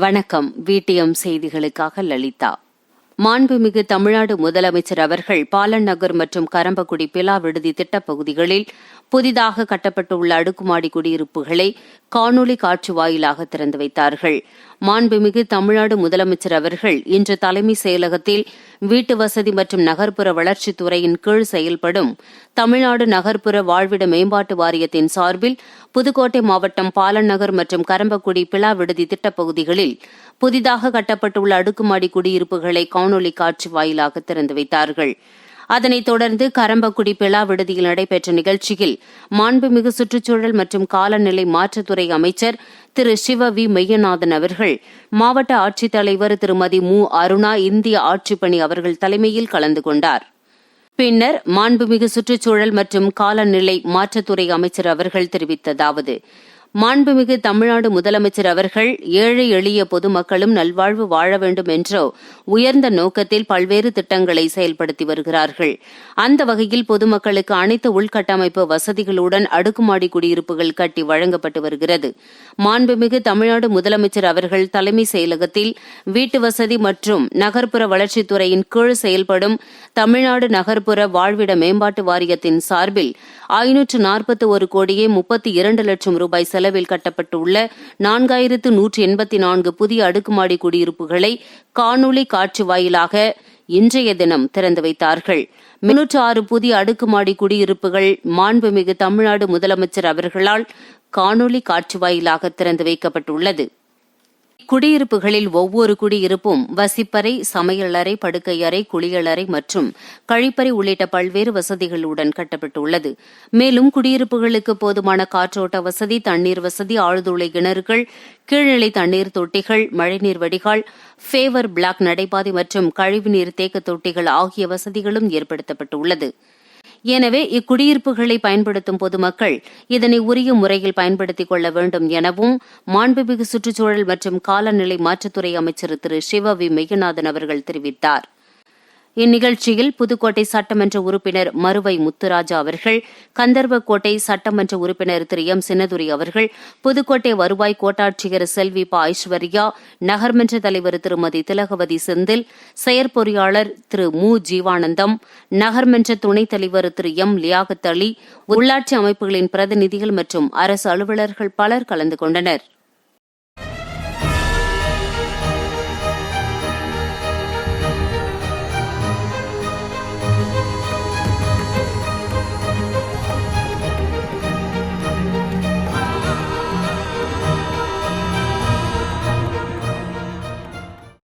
வணக்கம். விடிஎம் செய்திகளுக்காக லலிதா. மாண்புமிகு தமிழ்நாடு முதலமைச்சர் அவர்கள் பாலன் நகர் மற்றும் கரம்பக்குடி பிலா விடுதி திட்டப்பகுதிகளில் புதிதாக கட்டப்பட்டுள்ள அடுக்குமாடி குடியிருப்புகளை காணொலி காட்சி வாயிலாக திறந்து வைத்தார்கள். மாண்புமிகு தமிழ்நாடு முதலமைச்சர் அவர்கள் இன்று தலைமை செயலகத்தில் வீட்டு வசதி மற்றும் நகர்ப்புற வளர்ச்சித் துறையின் கீழ் செயல்படும் தமிழ்நாடு நகர்ப்புற வாழ்விட மேம்பாட்டு வாரியத்தின் சார்பில் புதுக்கோட்டை மாவட்டம் பாலன் நகர் மற்றும் கரம்பக்குடி பிளா விடுதி திட்டப்பகுதிகளில் புதிதாக கட்டப்பட்டுள்ள அடுக்குமாடி குடியிருப்புகளை காணொலி காட்சி வாயிலாக திறந்து வைத்தார்கள். அதனைத் தொடர்ந்து கரம்பக்குடி பிளா விடுதியில் நடைபெற்ற நிகழ்ச்சியில் மாண்புமிகு சுற்றுச்சூழல் மற்றும் காலநிலை மாற்றத்துறை அமைச்சர் திரு சிவ வி மெய்யநாதன் அவர்கள் மாவட்ட ஆட்சித்தலைவர் திருமதி மு. அருணா இந்திய ஆட்சிப்பணி அவர்கள் தலைமையில் கலந்து கொண்டார். பின்னர் மாண்புமிகு சுற்றுச்சூழல் மற்றும் காலநிலை மாற்றத்துறை அமைச்சர் அவர்கள் தெரிவித்ததாவது மாண்புமிகு தமிழ்நாடு முதலமைச்சர் அவர்கள் ஏழை எளிய பொதுமக்களும் நல்வாழ்வு வாழ வேண்டும் என்ற உயர்ந்த நோக்கத்தில் பல்வேறு திட்டங்களை செயல்படுத்தி வருகிறார்கள். அந்த வகையில் பொதுமக்களுக்கு அனைத்து உள்கட்டமைப்பு வசதிகளுடன் அடுக்குமாடி குடியிருப்புகள் கட்டி வழங்கப்பட்டு வருகிறது. மாண்புமிகு தமிழ்நாடு முதலமைச்சர் அவர்கள் தலைமை செயலகத்தில் வீட்டு வசதி மற்றும் நகர்ப்புற வளர்ச்சித்துறையின் கீழ் செயல்படும் தமிழ்நாடு நகர்ப்புற வாழ்விட மேம்பாட்டு வாரியத்தின் சார்பில் ஐநூற்று நாற்பத்தி ஒரு கோடியே முப்பத்தி இரண்டு லட்சம் ரூபாய் செலவில் கட்டப்பட்டுள்ள நான்காயிரத்து நூற்றி எண்பத்தி நான்கு புதிய அடுக்குமாடி குடியிருப்புகளை காணொலி காட்சி வாயிலாக இன்றைய தினம் திறந்து வைத்தார்கள். முன்னூற்று ஆறு புதிய அடுக்குமாடி குடியிருப்புகள் மாண்புமிகு தமிழ்நாடு முதலமைச்சர் அவர்களால் காணொலி காட்சி வாயிலாக திறந்து வைக்கப்பட்டுள்ளது. குடியிருப்புகளில் ஒவ்வொரு குடியிருப்பும் வசிப்பறை சமையலறை படுக்கையறை குளியலறை மற்றும் கழிப்பறை உள்ளிட்ட பல்வேறு வசதிகளுடன் கட்டப்பட்டுள்ளது. மேலும் குடியிருப்புகளுக்கு போதுமான காற்றோட்ட வசதி தண்ணீர் வசதி ஆழ்துளை கிணறுகள் கீழ்நிலை தண்ணீர் தொட்டிகள் மழைநீர் வடிகால் ஃபேவர் பிளாக் நடைபாதை மற்றும் கழிவுநீர் தேக்க தொட்டிகள் ஆகிய வசதிகளும் ஏற்படுத்தப்பட்டுள்ளது. எனவே இக்குடியிருப்புகளை பயன்படுத்தும் பொதுமக்கள் இதனை உரிய முறையில் பயன்படுத்திக் கொள்ள வேண்டும் எனவும் மாண்புமிகு சுற்றுச்சூழல் மற்றும் காலநிலை மாற்றத்துறை அமைச்சர் திரு சிவ வி மெய்யநாதன் அவர்கள் தெரிவித்தார். இந்நிகழ்ச்சியில் புதுக்கோட்டை சட்டமன்ற உறுப்பினர் மறுவை முத்துராஜா அவர்கள் கந்தர்வக்கோட்டை சட்டமன்ற உறுப்பினர் திரு எம். சின்னதுரை அவர்கள் புதுக்கோட்டை வருவாய் கோட்டாட்சியர் செல்வி ப. ஐஸ்வர்யா நகர்மன்ற தலைவர் திருமதி திலகவதி செந்தில் செயற்பொறியாளர் திரு மு. ஜீவானந்தம் நகர்மன்ற துணைத் தலைவர் திரு எம். லியாகத் அலி உள்ளாட்சி அமைப்புகளின் பிரதிநிதிகள் மற்றும் அரசு அலுவலர்கள் பலர் கலந்து கொண்டனர்.